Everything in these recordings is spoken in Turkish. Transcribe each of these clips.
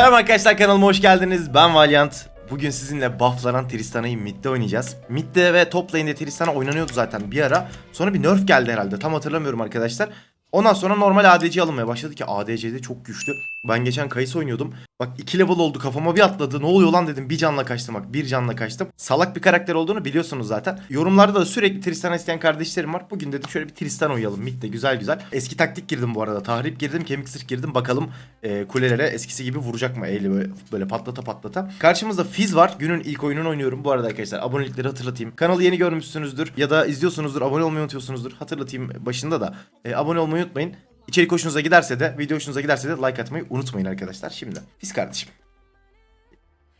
Selam arkadaşlar kanalıma hoş geldiniz. Ben Valiant. Bugün sizinle bufflanan Tristana'yı midde oynayacağız. Midde ve top lane'de Tristana oynanıyordu zaten bir ara. Sonra bir nerf geldi herhalde. Tam hatırlamıyorum arkadaşlar. Ondan sonra normal ADC alınmaya başladı ki ADC'de çok güçlü. Ben geçen Kayısı oynuyordum. Bak 2 level oldu kafama bir atladı. Ne oluyor lan dedim. Bir canla kaçtım bak. Bir canla kaçtım. Salak bir karakter olduğunu biliyorsunuz zaten. Yorumlarda da sürekli Tristana isteyen kardeşlerim var. Bugün dedim şöyle bir Tristan oynayalım. Midde güzel güzel. Eski taktik girdim bu arada. Tahrip girdim. Kemik zırh girdim. Bakalım e, kulelere eskisi gibi vuracak mı? Eyle böyle, böyle patlata patlata. Karşımızda Fizz var. Günün ilk oyununu oynuyorum. Bu arada arkadaşlar abonelikleri hatırlatayım. Kanalı yeni görmüşsünüzdür. Ya da izliyorsunuzdur. Abone olmayı unutuyorsunuzdur. Hatırlatayım başında da. E, abone olmayı unutmayın. İçerik hoşunuza giderse de, video hoşunuza giderse de like atmayı unutmayın arkadaşlar. Şimdi Fizz kardeşim.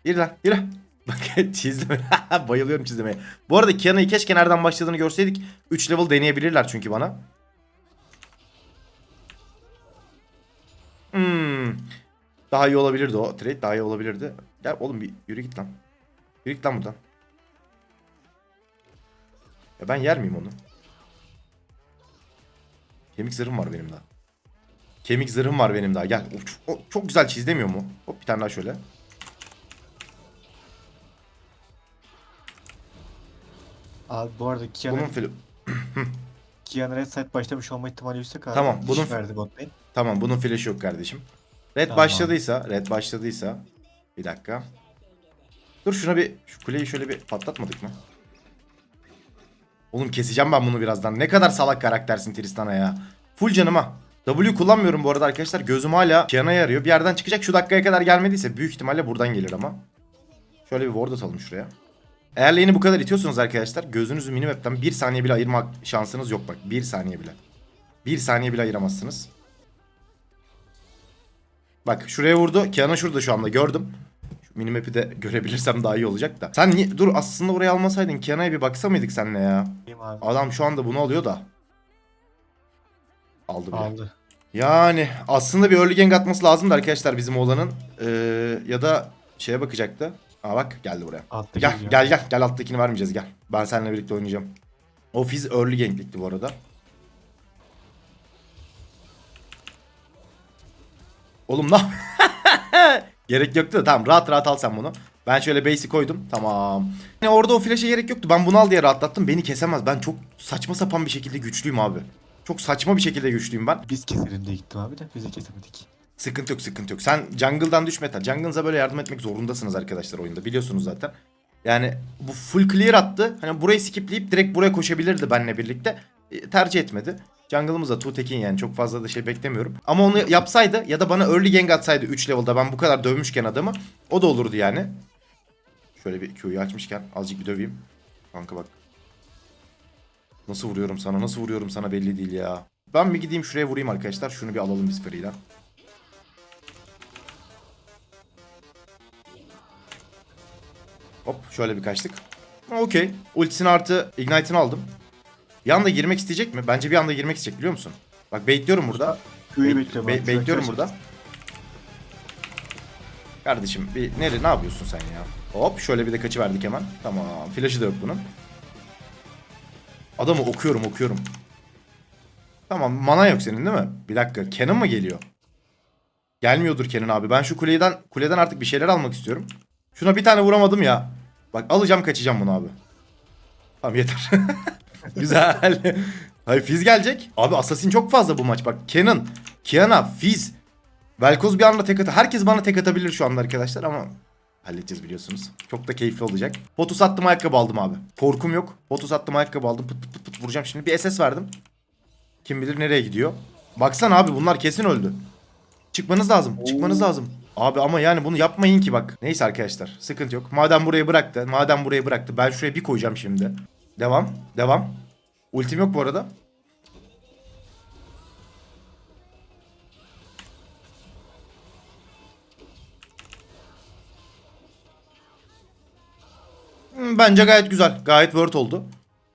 Yürü lan yürü. Bak çizdim. Bayılıyorum çizmeye. Bu arada Kiana'yı keşke nereden başladığını görseydik. 3 level deneyebilirler çünkü bana. Hmm. Daha iyi olabilirdi o trade. Daha iyi olabilirdi. Gel oğlum bir yürü git lan. Yürü git lan buradan. Ya ben yer miyim onu? Kemik zırhım var benim daha. Kemik zırhım var benim daha. Gel. O, çok, o çok güzel çizemiyor mu? Hop bir tane daha şöyle. Abi bu arada Kiana, Bunun fil Kiana Red Side başlamış olma ihtimali yüksek abi. Tamam, bunun- verdi bot lane. Tamam bunun flash yok kardeşim. Red Tamam. başladıysa, red başladıysa bir dakika. Dur şuna bir şu kuleyi şöyle bir patlatmadık mı? Oğlum keseceğim ben bunu birazdan. Ne kadar salak karaktersin Tristana ya. Full canıma. W kullanmıyorum bu arada arkadaşlar. Gözüm hala Kiana'ya yarıyor. Bir yerden çıkacak şu dakikaya kadar gelmediyse büyük ihtimalle buradan gelir ama. Şöyle bir ward atalım şuraya. Eğer lane'i bu kadar itiyorsunuz arkadaşlar gözünüzü minimap'ten bir saniye bile ayırmak şansınız yok bak. Bir saniye bile. Bir saniye bile ayıramazsınız. Bak şuraya vurdu. Kiana şurada şu anda gördüm. Şu minimap'i de görebilirsem daha iyi olacak da. Sen niye... Dur aslında oraya almasaydın Kiana'ya bir baksa mıydık seninle ya? Abi. Adam şu anda bunu alıyor da. Aldı bile. Aldı. Yani aslında bir early gank atması lazımdı arkadaşlar bizim oğlanın. Ee, ya da şeye bakacaktı. Aa bak geldi buraya. Alttaki Gel gel gel. Gel alttakini vermeyeceğiz gel. Ben seninle birlikte oynayacağım. O Fizz early ganklikti bu arada. Oğlum ne? gerek yoktu da tamam rahat rahat al sen bunu. Ben şöyle basic koydum. Tamam. Yani orada o flash'e gerek yoktu. Ben bunu al diye rahatlattım. Beni kesemez. Ben çok saçma sapan bir şekilde güçlüyüm abi. Çok saçma bir şekilde güçlüyüm ben. Biz keselim diye gittim abi de bizi kesemedik. Sıkıntı yok sıkıntı yok. Sen jungle'dan düşme. Jungle'ınıza böyle yardım etmek zorundasınız arkadaşlar oyunda. Biliyorsunuz zaten. Yani bu full clear attı. Hani burayı skipleyip direkt buraya koşabilirdi benle birlikte. E, tercih etmedi. Jungle'ımız da two tekin yani çok fazla da şey beklemiyorum. Ama onu yapsaydı ya da bana early gank atsaydı 3 level'da ben bu kadar dövmüşken adamı o da olurdu yani. Şöyle bir Q'yu açmışken azıcık bir döveyim. Kanka bak. Nasıl vuruyorum sana nasıl vuruyorum sana belli değil ya. Ben bir gideyim şuraya vurayım arkadaşlar. Şunu bir alalım biz free'den. Hop şöyle bir kaçtık. Okey. Ultisini artı Ignite'ini aldım. Bir anda girmek isteyecek mi? Bence bir anda girmek isteyecek biliyor musun? Bak bekliyorum burada. Köyü Be- bekliyorum be- bekliyorum burada. Kardeşim bir nere ne yapıyorsun sen ya? Hop şöyle bir de kaçı verdik hemen. Tamam. Flash'ı da yok bunun. Adamı okuyorum okuyorum. Tamam mana yok senin değil mi? Bir dakika Kenan mı geliyor? Gelmiyordur Kenan abi. Ben şu kuleden kuleden artık bir şeyler almak istiyorum. Şuna bir tane vuramadım ya. Bak alacağım kaçacağım bunu abi. Tamam yeter. Güzel. Hayır Fizz gelecek. Abi Assassin çok fazla bu maç. Bak Kenan, Kiana, Fizz. Velkoz bir anda tek atı. Herkes bana tek atabilir şu anda arkadaşlar ama halledeceğiz biliyorsunuz. Çok da keyifli olacak. Potus attım ayakkabı aldım abi. Korkum yok. Potus attım ayakkabı aldım. Pıt pıt pıt pıt vuracağım şimdi. Bir SS verdim. Kim bilir nereye gidiyor. Baksana abi bunlar kesin öldü. Çıkmanız lazım. Çıkmanız lazım. Abi ama yani bunu yapmayın ki bak. Neyse arkadaşlar. Sıkıntı yok. Madem burayı bıraktı. Madem burayı bıraktı. Ben şuraya bir koyacağım şimdi. Devam. Devam. Ultim yok bu arada. Hmm, Bence gayet güzel. Gayet word oldu.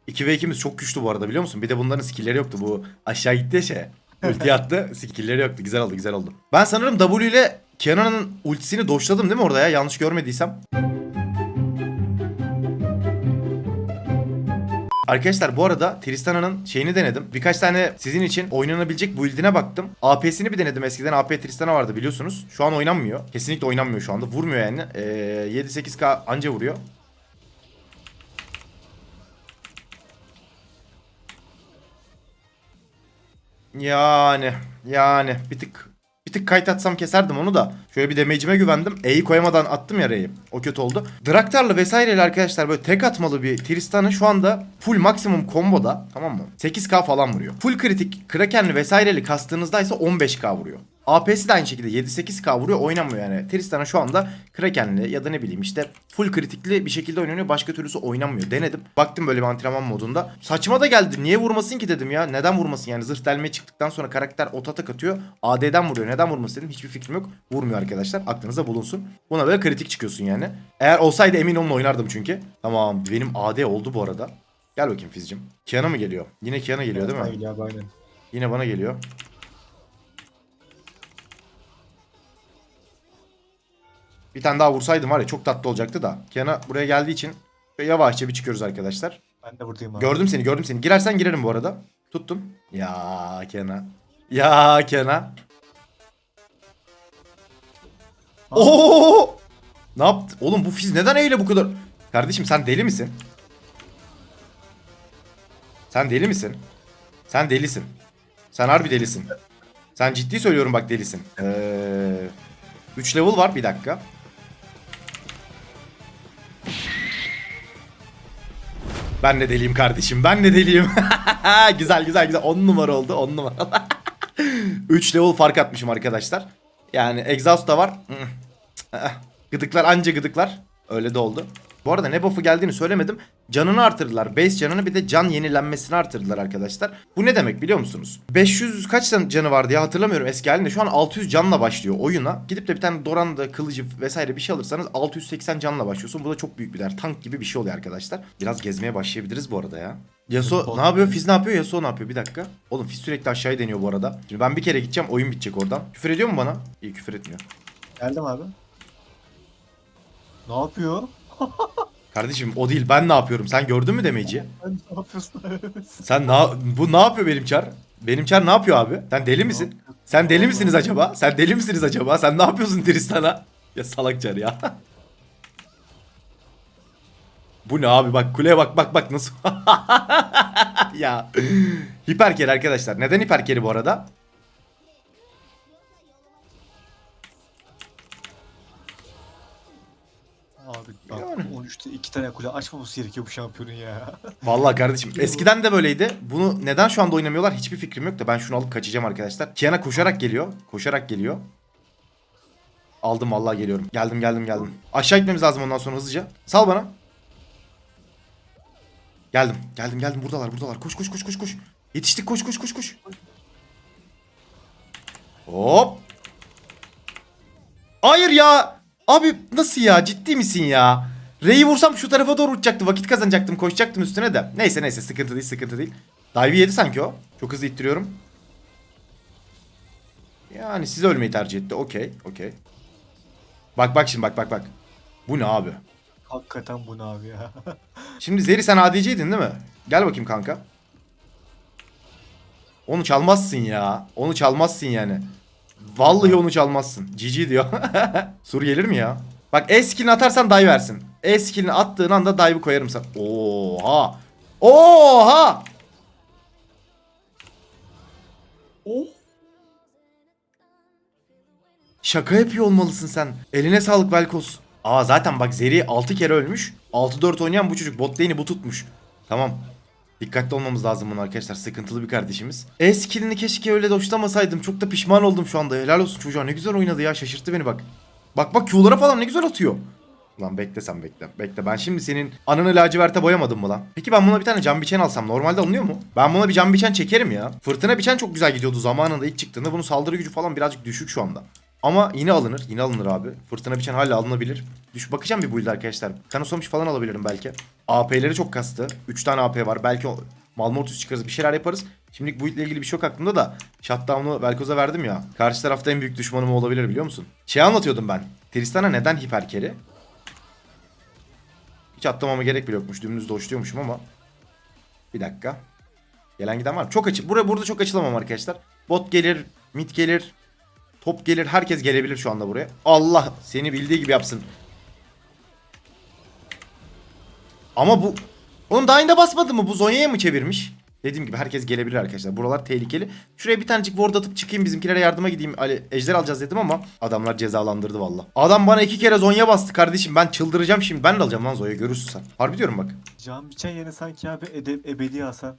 2 ve 2'miz çok güçlü bu arada biliyor musun? Bir de bunların skill'leri yoktu. Bu aşağı gitti şey. Ulti attı. Skill'leri yoktu. Güzel oldu güzel oldu. Ben sanırım W ile Kiana'nın ultisini doşladım değil mi orada ya? Yanlış görmediysem. Arkadaşlar bu arada Tristana'nın şeyini denedim. Birkaç tane sizin için oynanabilecek build'ine baktım. AP'sini bir denedim. Eskiden AP Tristana vardı biliyorsunuz. Şu an oynanmıyor. Kesinlikle oynanmıyor şu anda. Vurmuyor yani. Ee, 7-8k anca vuruyor. Yani yani bir tık tık kayıt atsam keserdim onu da. Şöyle bir damage'ime güvendim. E'yi koyamadan attım ya R'yi. O kötü oldu. Draktar'la vesaireyle arkadaşlar böyle tek atmalı bir Tristan'ı şu anda full maksimum komboda tamam mı? 8k falan vuruyor. Full kritik Kraken'li vesaireli kastığınızda ise 15k vuruyor. AP'si de aynı şekilde 7-8k vuruyor oynamıyor yani. Tristan'a şu anda Kraken'li ya da ne bileyim işte full kritikli bir şekilde oynanıyor. Başka türlüsü oynanmıyor. Denedim. Baktım böyle bir antrenman modunda. Saçma da geldi. Niye vurmasın ki dedim ya. Neden vurmasın yani zırh delmeye çıktıktan sonra karakter otatak atıyor. AD'den vuruyor. Neden vurmasın dedim. Hiçbir fikrim yok. Vurmuyor arkadaşlar. Aklınıza bulunsun. Buna böyle kritik çıkıyorsun yani. Eğer olsaydı emin olun oynardım çünkü. Tamam benim AD oldu bu arada. Gel bakayım Fizcim. Kiana mı geliyor? Yine Kiana geliyor değil mi? Abi aynen. Yine bana geliyor. Bir tane daha vursaydım var ya çok tatlı olacaktı da. Kiana buraya geldiği için yavaşça bir çıkıyoruz arkadaşlar. Ben de buradayım abi. Gördüm seni gördüm seni. Girersen girerim bu arada. Tuttum. Ya Kena. Ya Kena. Oo! Ne yaptı? Oğlum bu fiz neden eyle bu kadar? Kardeşim sen deli misin? Sen deli misin? Sen delisin. Sen harbi delisin. Sen ciddi söylüyorum bak delisin. Ee, 3 level var bir dakika. Ben de deliyim kardeşim. Ben de deliyim. güzel güzel güzel. 10 numara oldu. 10 numara. 3 level fark atmışım arkadaşlar. Yani exhaust da var. Gıdıklar anca gıdıklar. Öyle de oldu. Bu arada ne buff'u geldiğini söylemedim. Canını artırdılar. Base canını bir de can yenilenmesini artırdılar arkadaşlar. Bu ne demek biliyor musunuz? 500 kaç tane canı vardı ya hatırlamıyorum eski halinde. Şu an 600 canla başlıyor oyuna. Gidip de bir tane Doran'da kılıcı vesaire bir şey alırsanız 680 canla başlıyorsun. Bu da çok büyük bir değer. Tank gibi bir şey oluyor arkadaşlar. Biraz gezmeye başlayabiliriz bu arada ya. Yasuo ne yapıyor? Fizz ne yapıyor? Yasuo ne yapıyor? Bir dakika. Oğlum Fizz sürekli aşağıya deniyor bu arada. Şimdi ben bir kere gideceğim oyun bitecek oradan. Küfür ediyor mu bana? İyi küfür etmiyor. Geldim abi. Ne yapıyor? Kardeşim o değil ben ne yapıyorum? Sen gördün mü demeci? Sen ne yapıyorsun? Sen na bu ne yapıyor benim çar? Benim çar ne yapıyor abi? Sen deli misin? Sen deli misiniz acaba? Sen deli misiniz acaba? Sen ne yapıyorsun Tristan'a? Ya salak çar ya. Bu ne abi bak kuleye bak bak bak nasıl. ya. Hiperkeri arkadaşlar. Neden hiperkeri bu arada? Bak Yani. 13'te 2 tane kule açmaması gerekiyor bu şampiyonun ya. Vallahi kardeşim eskiden de böyleydi. Bunu neden şu anda oynamıyorlar hiçbir fikrim yok da ben şunu alıp kaçacağım arkadaşlar. Kiana koşarak geliyor. Koşarak geliyor. Aldım vallahi geliyorum. Geldim geldim geldim. Aşağı gitmemiz lazım ondan sonra hızlıca. Sal bana. Geldim. Geldim geldim buradalar buradalar. Koş koş koş koş koş. Yetiştik koş koş koş koş. Hop. Hayır ya. Abi nasıl ya? Ciddi misin ya? R'yi vursam şu tarafa doğru uçacaktı. Vakit kazanacaktım. Koşacaktım üstüne de. Neyse neyse sıkıntı değil sıkıntı değil. Dive'i yedi sanki o. Çok hızlı ittiriyorum. Yani siz ölmeyi tercih etti. Okey okey. Bak bak şimdi bak bak bak. Bu ne abi? Hakikaten bu ne abi ya. Şimdi Zeri sen ADC'ydin değil mi? Gel bakayım kanka. Onu çalmazsın ya. Onu çalmazsın yani. Vallahi onu çalmazsın. GG diyor. Sur gelir mi ya? Bak E skillini atarsan dive versin. E skillini attığın anda dive'ı koyarım sana. Oha. Oha. oh. Şaka yapıyor olmalısın sen. Eline sağlık Velkos. Aa zaten bak Zeri 6 kere ölmüş. 6-4 oynayan bu çocuk. Bot lane'i bu tutmuş. Tamam. Dikkatli olmamız lazım bunu arkadaşlar. Sıkıntılı bir kardeşimiz. E skillini keşke öyle doşlamasaydım. Çok da pişman oldum şu anda. Helal olsun çocuğa. Ne güzel oynadı ya. Şaşırttı beni bak. Bak bak Q'lara falan ne güzel atıyor. Lan bekle sen bekle. Bekle ben şimdi senin ananı laciverte boyamadım mı lan? Peki ben buna bir tane cam biçen alsam normalde alınıyor mu? Ben buna bir cam biçen çekerim ya. Fırtına biçen çok güzel gidiyordu zamanında ilk çıktığında. Bunun saldırı gücü falan birazcık düşük şu anda. Ama yine alınır. Yine alınır abi. Fırtına biçen hala alınabilir. Düş bakacağım bir build arkadaşlar. Kanosomuş falan alabilirim belki. AP'leri çok kastı. 3 tane AP var. Belki Malmortus çıkarız. Bir şeyler yaparız. Şimdilik build ile ilgili bir şey yok aklımda da. Shutdown'u Velkoz'a verdim ya. Karşı tarafta en büyük düşmanım olabilir biliyor musun? Şey anlatıyordum ben. Tristan'a neden hiperkeri? Hiç atlamama gerek bile yokmuş. Dümdüz doşluyormuşum ama. Bir dakika. Gelen giden var? Çok açık. Buraya burada çok açılamam arkadaşlar. Bot gelir, mid gelir, top gelir. Herkes gelebilir şu anda buraya. Allah seni bildiği gibi yapsın. Ama bu Oğlum daha önce basmadı mı? Bu Zonya'ya mı çevirmiş? Dediğim gibi herkes gelebilir arkadaşlar. Buralar tehlikeli. Şuraya bir tanecik ward atıp çıkayım bizimkilere yardıma gideyim. Ali ejder alacağız dedim ama adamlar cezalandırdı valla. Adam bana iki kere Zonya bastı kardeşim. Ben çıldıracağım şimdi. Ben de alacağım lan Zonya görürsün sen. Harbi diyorum bak. Can biçen yerine sanki abi ede, ebedi alsan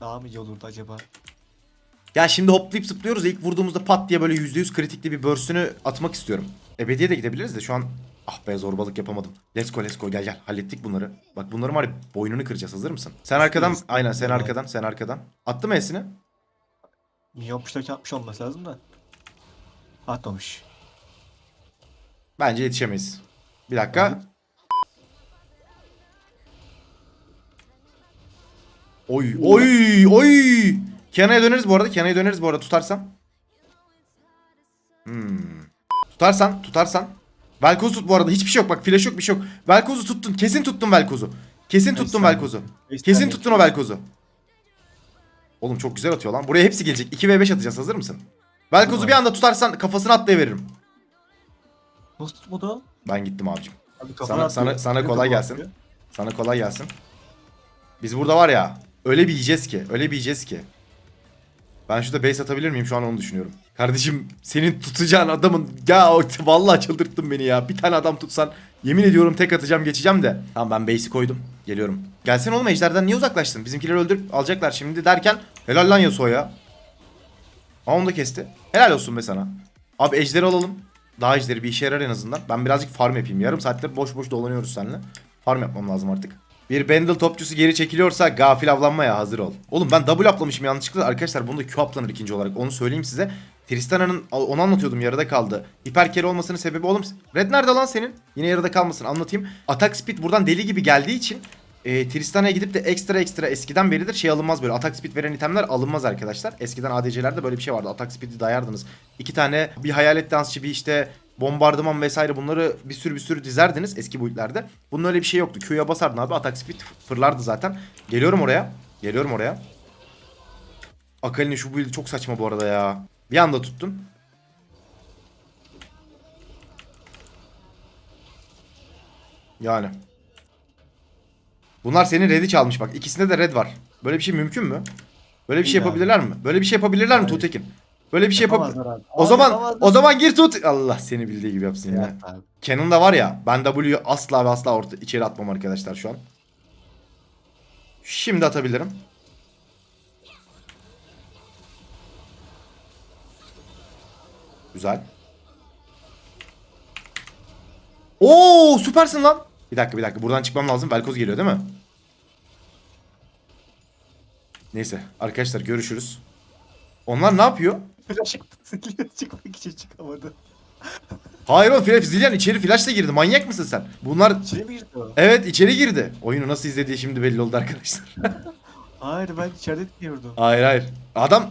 daha mı iyi olurdu acaba? Ya şimdi hoplayıp zıplıyoruz. İlk vurduğumuzda pat diye böyle %100 kritikli bir börsünü atmak istiyorum. Ebediye de gidebiliriz de şu an ah be zorbalık yapamadım. Let's go let's go gel gel hallettik bunları. Bak bunların var ya boynunu kıracağız hazır mısın? Sen arkadan aynen sen arkadan sen arkadan. Attı mı Esin'i? Minyon puştaki atmış olması lazım da. Atmamış. Bence yetişemeyiz. Bir dakika. Oy oy oy. Kiana'ya döneriz bu arada. Kiana'ya döneriz bu arada tutarsam. Hmm. Tutarsan tutarsan. Velkoz'u tut bu arada. Hiçbir şey yok bak. Flash yok bir şey yok. Velkoz'u tuttun. Kesin tuttun Velkoz'u. Kesin tuttun. Velkoz'u. Kesin tuttun o Velkoz'u. Oğlum çok güzel atıyor lan. Buraya hepsi gelecek. 2v5 atacağız. Hazır mısın? Velkoz'u bir anda tutarsan kafasına atlayıveririm. Nasıl tutmadı? Ben gittim abicim. Abi Sana- sana- sana kolay gelsin. Sana kolay gelsin. Biz burada var ya öyle bir yiyeceğiz ki. Öyle bir yiyeceğiz ki. Ben şurada base atabilir miyim? Şu an onu düşünüyorum. Kardeşim senin tutacağın adamın ya vallahi çıldırttın beni ya. Bir tane adam tutsan yemin ediyorum tek atacağım geçeceğim de. Tamam ben base'i koydum. Geliyorum. Gelsene oğlum ejderden niye uzaklaştın? Bizimkileri öldürüp alacaklar şimdi derken helal lan Yasuo ya. Aa onu da kesti. Helal olsun be sana. Abi ejderi alalım. Daha ejderi bir işe yarar en azından. Ben birazcık farm yapayım. Yarım saattir boş boş dolanıyoruz seninle. Farm yapmam lazım artık. Bir Bendel topçusu geri çekiliyorsa gafil avlanmaya hazır ol. Oğlum ben double aplamışım yanlışlıkla. Arkadaşlar bunu da Q aplanır ikinci olarak. Onu söyleyeyim size. Tristana'nın onu anlatıyordum yarıda kaldı. Hiper carry olmasının sebebi oğlum. Red nerede lan senin? Yine yarıda kalmasın anlatayım. Attack speed buradan deli gibi geldiği için e, Tristana'ya gidip de ekstra ekstra eskiden beridir şey alınmaz böyle. Attack speed veren itemler alınmaz arkadaşlar. Eskiden ADC'lerde böyle bir şey vardı. Attack speed'i dayardınız. İki tane bir hayalet dansçı bir işte bombardıman vesaire bunları bir sürü bir sürü dizerdiniz eski build'lerde. Bunun öyle bir şey yoktu. Q'ya basardın abi attack speed fırlardı zaten. Geliyorum oraya. Geliyorum oraya. Akali'nin şu build'i çok saçma bu arada ya. Bir anda tuttun. Yani. Bunlar senin red'i çalmış bak. İkisinde de red var. Böyle bir şey mümkün mü? Böyle bir şey yapabilirler mi? Böyle bir şey yapabilirler mi Hayır. Böyle bir şey yapabilir. Yapamazlar abi. O Abi zaman yapamazlar. o zaman gir tut. Allah seni bildiği gibi yapsın ya. Ya abi. Canon'da var ya ben W'yu asla ve asla orta içeri atmam arkadaşlar şu an. Şimdi atabilirim. Güzel. Oo süpersin lan. Bir dakika bir dakika buradan çıkmam lazım. Velkoz geliyor değil mi? Neyse arkadaşlar görüşürüz. Onlar ne yapıyor? Flash tıklıyor çıkmak için çıkamadı. Hayır o Flash Zillion içeri flashla girdi. Manyak mısın sen? Bunlar İçeri mi girdi o? evet içeri girdi. Oyunu nasıl izlediği şimdi belli oldu arkadaşlar. Hayır ben içeride diyordum. hayır hayır. Adam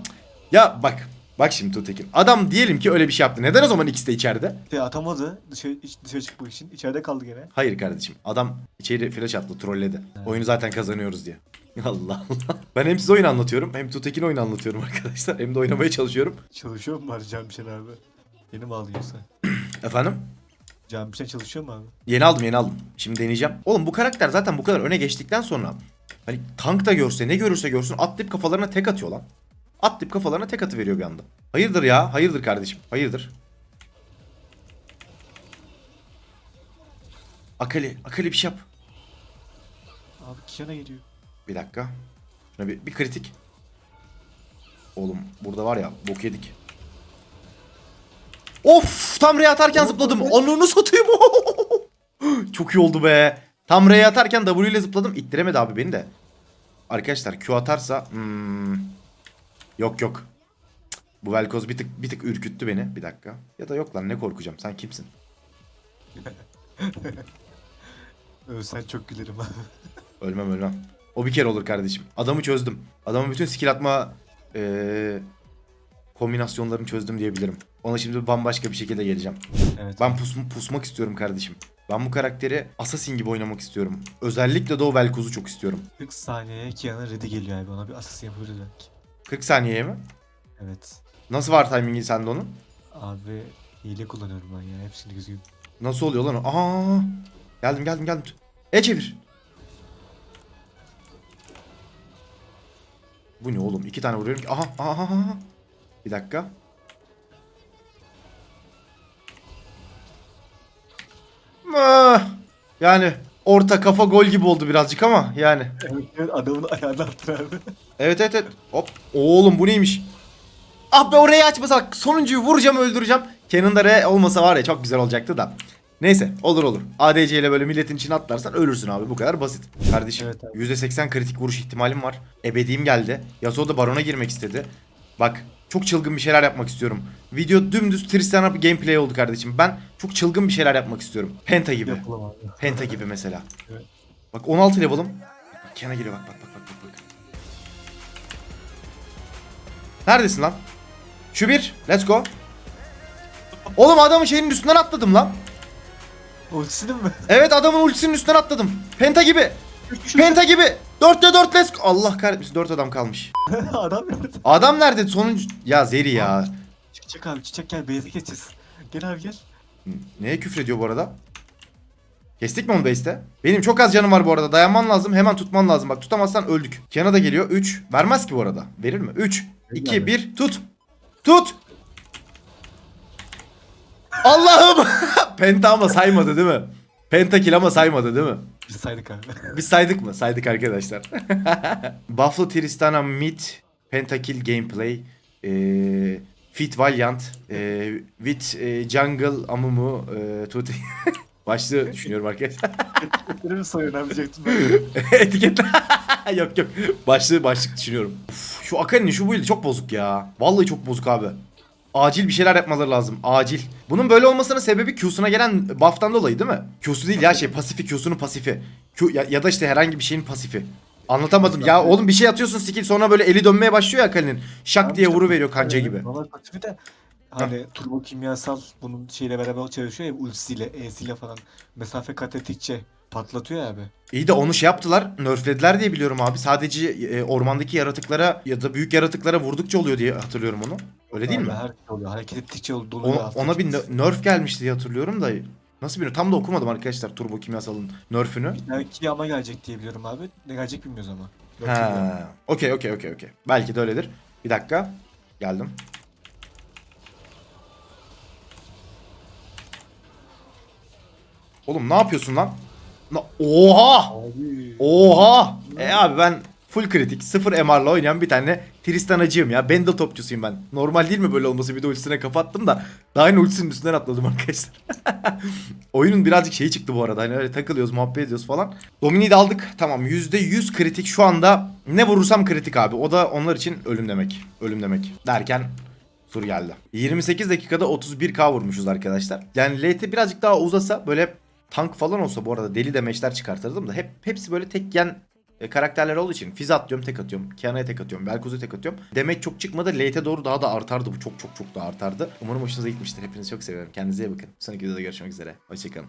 ya bak bak şimdi Tutekin. Adam diyelim ki öyle bir şey yaptı. Neden o zaman ikisi de içeride? De atamadı dışarı, iç- dışarı çıkmak için. içeride kaldı gene. Hayır kardeşim. Adam içeri flash attı, trolledi. Oyunu zaten kazanıyoruz diye. Allah Allah. Ben hem size oyun anlatıyorum hem Tutekin oyun anlatıyorum arkadaşlar. Hem de oynamaya çalışıyorum. Çalışıyor mu bari Biçen abi? Yeni mi alıyorsa? Efendim? Can Biçen çalışıyor mu abi? Yeni aldım yeni aldım. Şimdi deneyeceğim. Oğlum bu karakter zaten bu kadar öne geçtikten sonra hani tank da görse ne görürse görsün atlayıp kafalarına tek atıyor lan. Atlayıp kafalarına tek atı veriyor bir anda. Hayırdır ya? Hayırdır kardeşim? Hayırdır? Akali, Akali bir şey yap. Abi Kiana geliyor. Bir dakika. Şuna bir, bir kritik. Oğlum burada var ya bok yedik. Of tam R'ye atarken zıpladım. Ananı satayım. Çok iyi oldu be. Tam R'ye atarken W ile zıpladım. İttiremedi abi beni de. Arkadaşlar Q atarsa hmm, yok yok. Bu Velkoz bir tık bir tık ürküttü beni. Bir dakika. Ya da yok lan ne korkacağım. Sen kimsin? Ölsen çok gülerim abi. Ölmem ölmem. O bir kere olur kardeşim. Adamı çözdüm. Adamın bütün skill atma eee, kombinasyonlarını çözdüm diyebilirim. Ona şimdi bambaşka bir şekilde geleceğim. Evet. Ben pus, pusmak istiyorum kardeşim. Ben bu karakteri Assassin gibi oynamak istiyorum. Özellikle de o Velkoz'u çok istiyorum. 40 saniyeye Kia'nın ready geliyor abi. Ona bir asist yapabiliriz belki. 40 saniyeye mi? Evet. Nasıl var timingi sende onun? Abi hile kullanıyorum ben ya. Hepsini düzgün. Nasıl oluyor lan o? Aa! Geldim geldim geldim. E çevir. Bu ne oğlum? İki tane vuruyorum ki. Aha, aha, aha. Bir dakika. Ah! Yani orta kafa gol gibi oldu birazcık ama yani. Evet, adamın ayağını attı abi. Evet evet evet. Hop. Oğlum bu neymiş? Ah be orayı açmasa bak sonuncuyu vuracağım öldüreceğim. Kenan'da R olmasa var ya çok güzel olacaktı da. Neyse olur olur. ADC ile böyle milletin içine atlarsan ölürsün abi bu kadar basit. Kardeşim Evet abi. %80 kritik vuruş ihtimalim var. Ebediğim geldi. Yasuo da barona girmek istedi. Bak çok çılgın bir şeyler yapmak istiyorum. Video dümdüz Tristana gameplay oldu kardeşim. Ben çok çılgın bir şeyler yapmak istiyorum. Penta gibi. Penta gibi mesela. Evet. Bak 16 level'ım. Bak Ken'a geliyor bak bak bak bak bak. bak. Neredesin lan? Şu bir. Let's go. Oğlum adamın şeyinin üstünden atladım lan. Ultisinin mi? Evet adamın ultisinin üstünden atladım. Penta gibi. Penta gibi. 4'te 4 let's go. Allah kahretmesin 4 adam kalmış. Adam nerede? Adam nerede? Sonuncu... Ya Zeri ya. Çiçek abi çiçek gel base'e geçeceğiz. Gel abi gel. Neye küfür ediyor bu arada? Kestik mi onu base'te? Benim çok az canım var bu arada. Dayanman lazım. Hemen tutman lazım. Bak tutamazsan öldük. Kiana da geliyor. 3. Vermez ki bu arada. Verir mi? 3, 2, Vermez. 1. Tut. Tut. Allah'ım. Penta ama saymadı değil mi? Pentakill ama saymadı değil mi? Biz saydık abi. Biz saydık mı? Saydık arkadaşlar. Buffalo Tristana Mid Pentakill Gameplay eee Fit Valiant eee with eee, Jungle Amumu eee Tuti Başlığı düşünüyorum arkadaşlar. Benim mi soruyorsun abi diyecektim ben. Etiketle. yok yok. Başlığı başlık düşünüyorum. Uf, şu Akali'nin şu build çok bozuk ya. Vallahi çok bozuk abi. Acil bir şeyler yapmaları lazım. Acil. Bunun böyle olmasının sebebi Q'suna gelen buff'tan dolayı değil mi? Q'su değil ya şey pasifi Q'sunun pasifi. Q, ya, ya da işte herhangi bir şeyin pasifi. Anlatamadım. Ya oğlum bir şey atıyorsun skill sonra böyle eli dönmeye başlıyor ya Akali'nin. Şak diye vuru veriyor kanca gibi. Normal pasifi de hani turbo kimyasal bunun şeyle beraber çalışıyor ya ultisiyle, E'siyle falan. Mesafe kat ettikçe patlatıyor abi. İyi de onu şey yaptılar. Nerflediler diye biliyorum abi. Sadece e, ormandaki yaratıklara ya da büyük yaratıklara vurdukça oluyor diye hatırlıyorum onu. Öyle değil Abi mi? Her şey oluyor. Hareket ettikçe ol- doluyor. Ona, ona bir nerf gelmişti diye hatırlıyorum da nasıl bir tam da okumadım arkadaşlar turbo kimyasalın nerfünü. Belki ama gelecek diye biliyorum abi. Ne gelecek bilmiyoruz ama. Bilmiyorum. Ha. Okey okey okey okey. Belki de öyledir. Bir dakika. Geldim. Oğlum ne yapıyorsun lan? Oha! Abi. Oha! E abi ben full kritik, sıfır MR'la oynayan bir tane Tristanacıyım ya. Ben de topçusuyum ben. Normal değil mi böyle olması? Bir de ultisine kapattım da daha yeni ultisinin üstünden atladım arkadaşlar. Oyunun birazcık şeyi çıktı bu arada. Hani öyle takılıyoruz, muhabbet ediyoruz falan. Domini'yi de aldık. Tamam %100 kritik şu anda. Ne vurursam kritik abi. O da onlar için ölüm demek. Ölüm demek. Derken Sur geldi. 28 dakikada 31k vurmuşuz arkadaşlar. Yani LT birazcık daha uzasa böyle tank falan olsa bu arada deli demeçler çıkartırdım da hep hepsi böyle tek yen e, karakterler olduğu için Fiz atıyorum tek atıyorum. Kiana'ya tek atıyorum. Belkoz'a tek atıyorum. Demek çok çıkmadı. Late doğru daha da artardı bu. Çok çok çok da artardı. Umarım hoşunuza gitmiştir. Hepinizi çok seviyorum. Kendinize iyi bakın. Sonraki videoda görüşmek üzere. Hoşçakalın.